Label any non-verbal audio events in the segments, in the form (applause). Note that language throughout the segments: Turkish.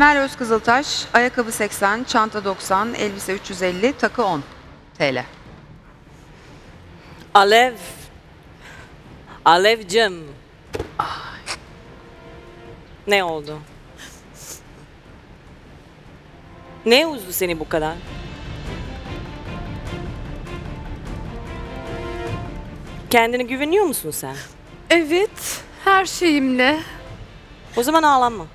Emel Özkızıltaş, ayakkabı 80, çanta 90, elbise 350, takı 10 TL. Alev. Alevcim. Ne oldu? Ne uzdu seni bu kadar? Kendine güveniyor musun sen? Evet, her şeyimle. O zaman ağlama.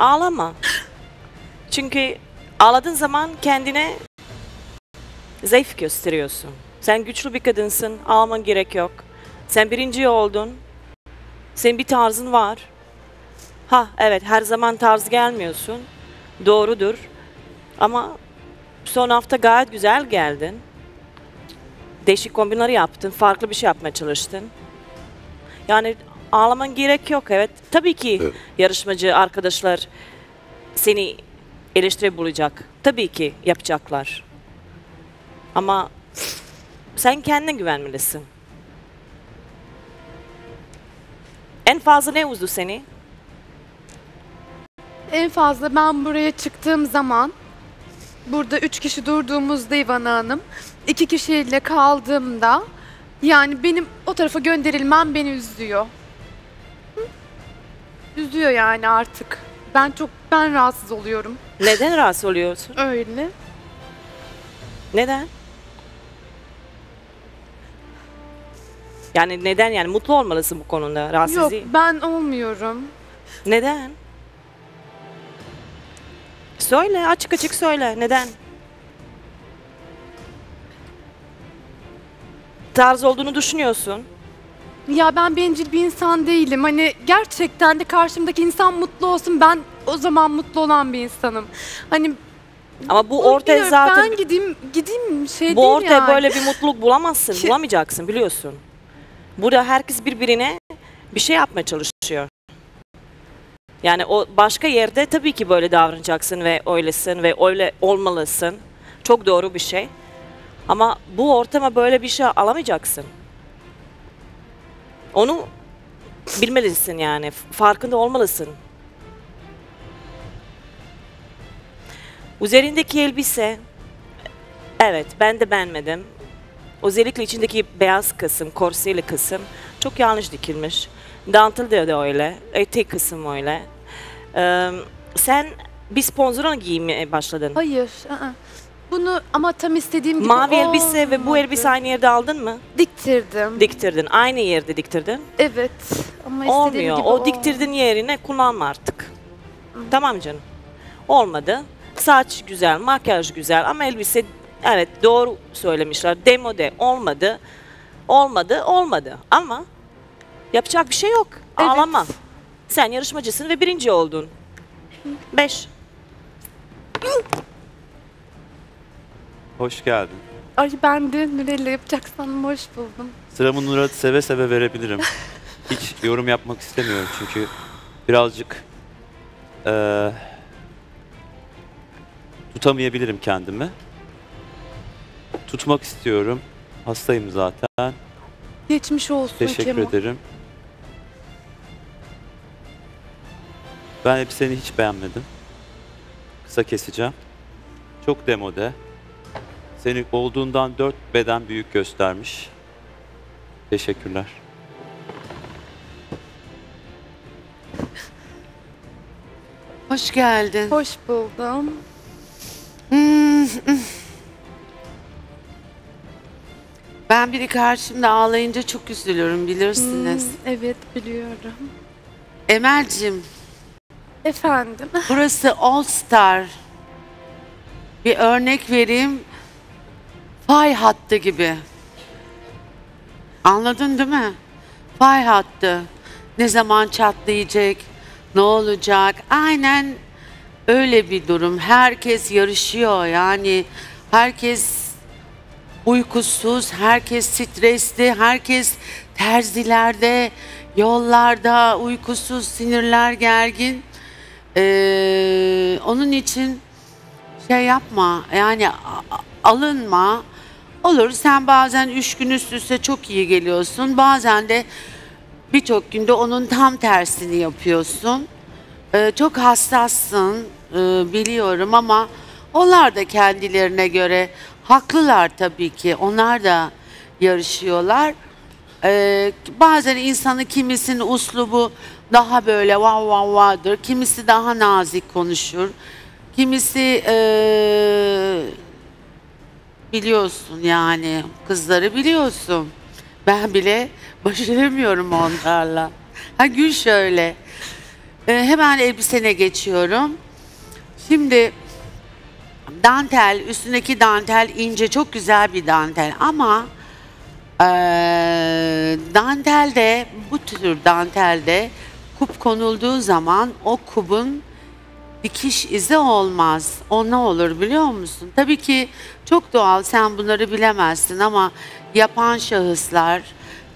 Ağlama. Çünkü ağladığın zaman kendine zayıf gösteriyorsun. Sen güçlü bir kadınsın, ağlaman gerek yok. Sen birinci oldun. Senin bir tarzın var. Ha evet her zaman tarz gelmiyorsun. Doğrudur. Ama son hafta gayet güzel geldin. Değişik kombinler yaptın, farklı bir şey yapmaya çalıştın. Yani ağlaman gerek yok evet. Tabii ki Evet. yarışmacı arkadaşlar seni eleştiri bulacak. Tabii ki yapacaklar. Ama sen kendine güvenmelisin. En fazla ne uzdu seni? En fazla ben buraya çıktığım zaman, burada üç kişi durduğumuzda İvan Hanım, iki kişiyle kaldığımda, yani benim o tarafa gönderilmem beni üzüyor. Üzüyor yani artık. Ben çok, ben rahatsız oluyorum. Neden rahatsız oluyorsun? Öyle. Neden? Yani neden yani mutlu olmalısın bu konuda rahatsız Yok, değil. ben olmuyorum. Neden? Söyle açık açık söyle neden? Tarz olduğunu düşünüyorsun. Ya ben bencil bir insan değilim. Hani gerçekten de karşımdaki insan mutlu olsun. Ben o zaman mutlu olan bir insanım. Hani Ama bu ortaya bilmiyorum, zaten ben gideyim gideyim şey bu değil ortaya yani. böyle bir mutluluk bulamazsın, Ki- bulamayacaksın biliyorsun. Burada herkes birbirine bir şey yapmaya çalışıyor. Yani o başka yerde tabii ki böyle davranacaksın ve öylesin ve öyle olmalısın. Çok doğru bir şey. Ama bu ortama böyle bir şey alamayacaksın. Onu bilmelisin yani. Farkında olmalısın. Üzerindeki elbise evet ben de beğenmedim. Özellikle içindeki beyaz kısım, korseli kısım çok yanlış dikilmiş. Dantel de, de öyle, etek kısım öyle. Ee, sen bir sponsora giymeye başladın. Hayır. ı-ı. Bunu ama tam istediğim gibi Mavi elbise ve bu olmadı. elbise aynı yerde aldın mı? diktirdim. Diktirdin. Aynı yerde diktirdin. evet. Ama istediğim Olmuyor. gibi O olmadı. diktirdiğin yerine kullanma artık. Tamam canım. Olmadı. Saç güzel, makyaj güzel ama elbise evet doğru söylemişler. Demode olmadı. Olmadı, olmadı. Ama yapacak bir şey yok. Evet. Ağlama. Sen yarışmacısın ve birinci oldun. Beş. Hoş geldin. Ay ben de Nurella yapacaksan hoş buldum. Sıramı Nur'a seve seve verebilirim. Hiç yorum yapmak istemiyorum çünkü birazcık eee, tutamayabilirim kendimi. Tutmak istiyorum. Hastayım zaten. Geçmiş olsun Teşekkür Kemo. ederim. Ben elbiseni hiç beğenmedim. Kısa keseceğim. Çok demode. Seni olduğundan dört beden büyük göstermiş. Teşekkürler. Hoş geldin. Hoş buldum. Ben biri karşımda ağlayınca çok üzülüyorum bilirsiniz. Hmm, evet biliyorum. Emel'cim Efendim. burası All Star. Bir örnek vereyim. Fay hattı gibi. Anladın değil mi? Fay hattı. Ne zaman çatlayacak? Ne olacak? Aynen öyle bir durum. Herkes yarışıyor yani. Herkes uykusuz, herkes stresli, herkes terzilerde, yollarda uykusuz, sinirler gergin. Ee, onun için şey yapma, yani alınma. Olur sen bazen üç gün üst üste çok iyi geliyorsun, bazen de birçok günde onun tam tersini yapıyorsun. Ee, çok hassassın e, biliyorum ama onlar da kendilerine göre haklılar tabii ki. Onlar da yarışıyorlar. Ee, bazen insanın kimisinin uslubu daha böyle vav vav va'dır. Kimisi daha nazik konuşur. Kimisi eee, biliyorsun yani kızları biliyorsun. Ben bile (laughs) başaramıyorum onlarla. Ha gül şöyle. Ee, hemen elbisene geçiyorum. Şimdi dantel, üstündeki dantel ince çok güzel bir dantel ama eee dantelde bu tür dantelde kup konulduğu zaman o kubun dikiş izi olmaz. O ne olur biliyor musun? Tabii ki çok doğal sen bunları bilemezsin ama yapan şahıslar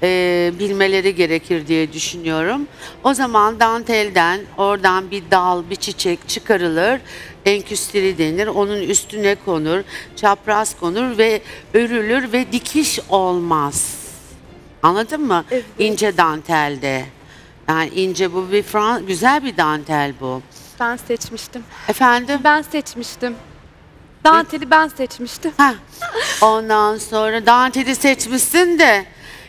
eee, bilmeleri gerekir diye düşünüyorum. O zaman dantelden oradan bir dal, bir çiçek çıkarılır. Enküstri denir. Onun üstüne konur, çapraz konur ve örülür ve dikiş olmaz. Anladın mı? Evet. İnce dantelde. Yani ince bu bir Fran güzel bir dantel bu. Ben seçmiştim. Efendim? Ben seçmiştim. Danteli ben seçmiştim. Heh. Ondan sonra danteli seçmişsin de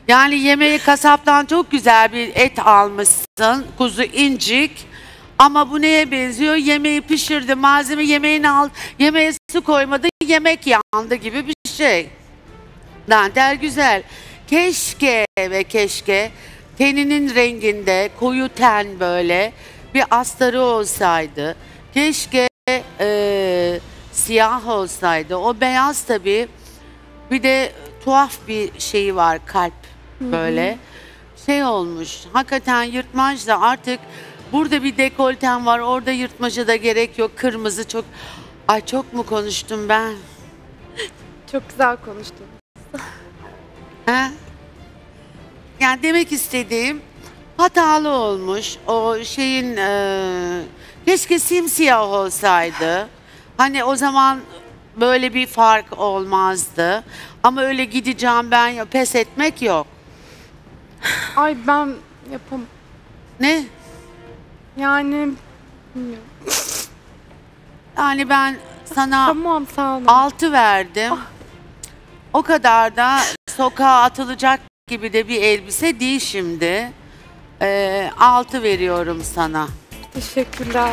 yani yemeği kasaptan çok güzel bir et almışsın. Kuzu incik. Ama bu neye benziyor? Yemeği pişirdi, malzeme yemeğini al, yemeğe su koymadı, yemek yandı gibi bir şey. Dantel güzel. Keşke ve keşke teninin renginde koyu ten böyle bir astarı olsaydı. Keşke eee, siyah olsaydı. O beyaz tabii bir de tuhaf bir şeyi var kalp böyle. Şey olmuş. Hakikaten yırtmaç da artık burada bir dekolten var. Orada yırtmaca da gerek yok. Kırmızı çok Ay çok mu konuştum ben? (laughs) Çok güzel konuştun. He? Yani demek istediğim hatalı olmuş. O şeyin eee, keşke simsiyah olsaydı. Hani o zaman böyle bir fark olmazdı. Ama öyle gideceğim ben ya pes etmek yok. Ay ben yapam. Ne? Yani bilmiyorum. Yani ben sana Tamam sağ olun. altı verdim. O kadar da sokağa atılacak gibi de bir elbise değil şimdi. Eee altı veriyorum sana. Teşekkürler.